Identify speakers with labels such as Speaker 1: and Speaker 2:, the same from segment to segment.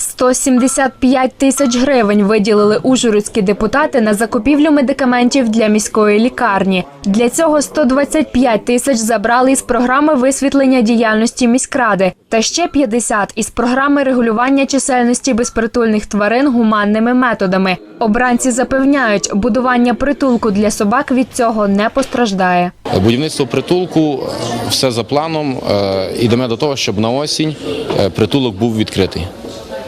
Speaker 1: 175 тисяч гривень виділили ужгородські депутати на закупівлю медикаментів для міської лікарні. Для цього 125 тисяч забрали із програми висвітлення діяльності міськради та ще 50 із програми регулювання чисельності безпритульних тварин гуманними методами. Обранці запевняють, будування притулку для собак від цього не постраждає.
Speaker 2: Будівництво притулку все за планом. е, Ідемо до того, щоб на осінь е, притулок був відкритий.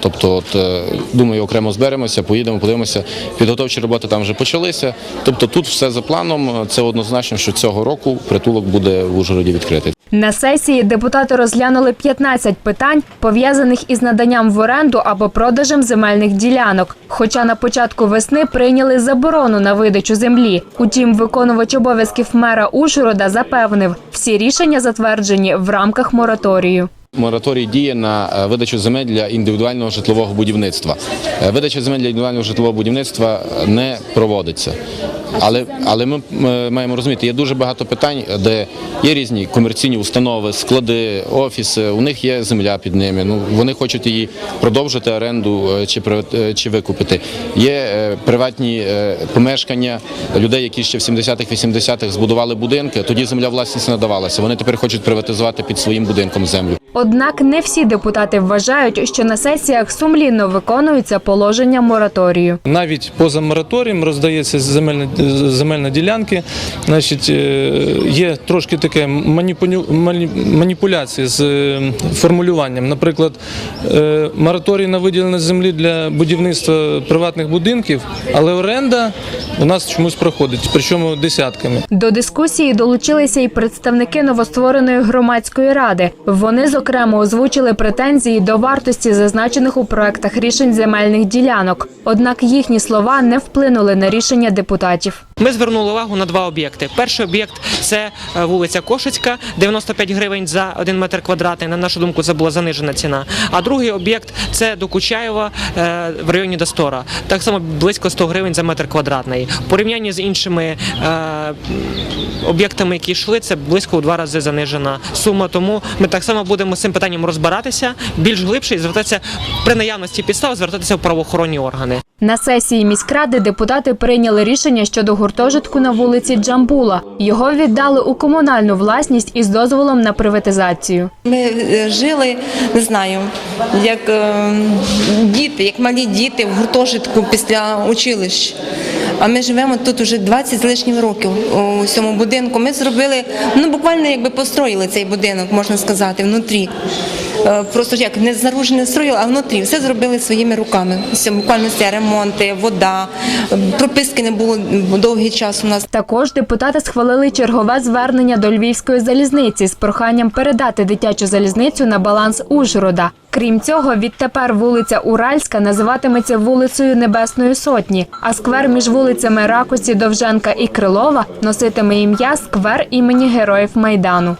Speaker 2: Тобто, от, е, думаю, окремо зберемося, поїдемо, подивимося. Підготовчі роботи там вже почалися. Тобто тут все за планом. Це однозначно, що цього року притулок буде в Ужгороді відкритий.
Speaker 1: На сесії депутати розглянули 15 питань, пов'язаних із наданням в оренду або продажем земельних ділянок. Хоча на початку весни прийняли заборону на видачу землі. Утім, виконувач обов'язків мера Ужгорода запевнив, всі рішення затверджені в рамках мораторію.
Speaker 2: Мораторій діє на е, видачу земель для індивідуального житлового будівництва. Е, Видача земель для індивідуального житлового будівництва не проводиться. Але, але ми маємо розуміти, є дуже багато питань, де є різні комерційні установи, склади, офіси. У них є земля під ними. Ну вони хочуть її продовжити оренду е, чи чи викупити. Є е, приватні е, помешкання людей, які ще в 70-х, 80-х збудували будинки. Тоді земля власність надавалася. Вони тепер хочуть приватизувати під своїм будинком землю.
Speaker 1: Однак не всі депутати вважають, що на сесіях сумлінно виконуються положення мораторію.
Speaker 3: Навіть поза мораторієм роздається земельна, земельна ділянки. Значить, е, є трошки таке маніпуляції з е, формулюванням. Наприклад, е, мораторій на виділення землі для будівництва приватних будинків, але оренда у нас чомусь проходить, причому десятками.
Speaker 1: До дискусії долучилися і представники новоствореної громадської ради. Вони зокрема озвучили претензії до вартості зазначених у проектах рішень земельних ділянок. Однак їхні слова не вплинули на рішення депутатів.
Speaker 4: Ми звернули увагу на два об'єкти. Перший об'єкт це е, вулиця Кошицька, 95 гривень за один метр квадратний. На нашу думку, це була занижена ціна. А другий об'єкт це до Кучаєва е, в районі Достора. Так само близько 100 гривень за метр квадратний. В порівнянні з іншими е, об'єктами, які йшли, це близько у два рази занижена сума. Тому ми так само будемо з цим питанням розбиратися більш глибше і звертатися при наявності підстав, звертатися в правоохоронні органи.
Speaker 1: На сесії міськради депутати прийняли рішення щодо гуртожитку на вулиці Джамбула. Його віддали у комунальну власність із дозволом на приватизацію.
Speaker 5: Ми е, жили, не знаю, як е, діти, як малі діти в гуртожитку після училищ. А ми живемо тут уже 20 з лишнім років у цьому будинку. Ми зробили, ну буквально якби построїли цей будинок, можна сказати, внутрі. Е, Просто як не знаружи не строїли, а внутрі все зробили своїми руками. Буквально все ремонти, вода, прописки не було довгий час у нас.
Speaker 1: Також депутати схвалили чергове звернення до Львівської залізниці з проханням передати дитячу залізницю на баланс Ужгорода. Крім цього, відтепер вулиця Уральська називатиметься вулицею Небесної Сотні, а сквер між вулицями Ракусі, Довженка і Крилова носитиме ім'я сквер імені Героїв Майдану.